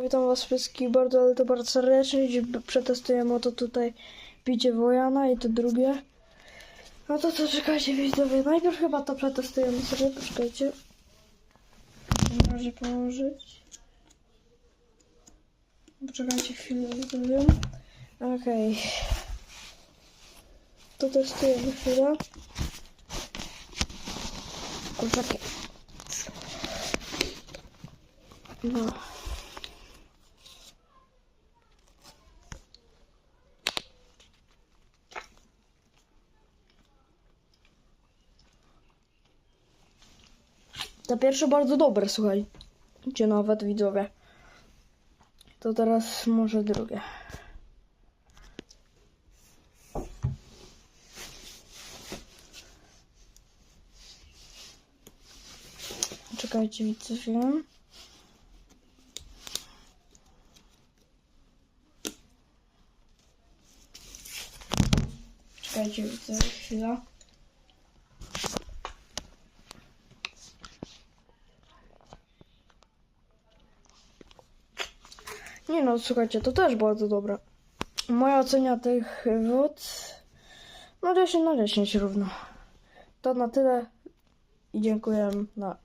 Witam was wszystkich bardzo, ale to bardzo serdecznie. Dziś przetestujemy oto tutaj picie Wojana i to drugie. No to co, czekajcie widzowie. Najpierw chyba to przetestujemy sobie, poczekajcie. Razie położyć. Poczekajcie chwilę widzowie. Okej. To testujemy chwilę. Kurczaki. No. To pierwsze bardzo dobre, słuchaj. Gdzie nawet widzowie. To teraz może drugie. Czekajcie, widzowie. Czekajcie, widzowie, chwila. Nie no, słuchajcie, to też bardzo dobre. Moja ocena tych wód no 10 na 10 równo. To na tyle i dziękuję na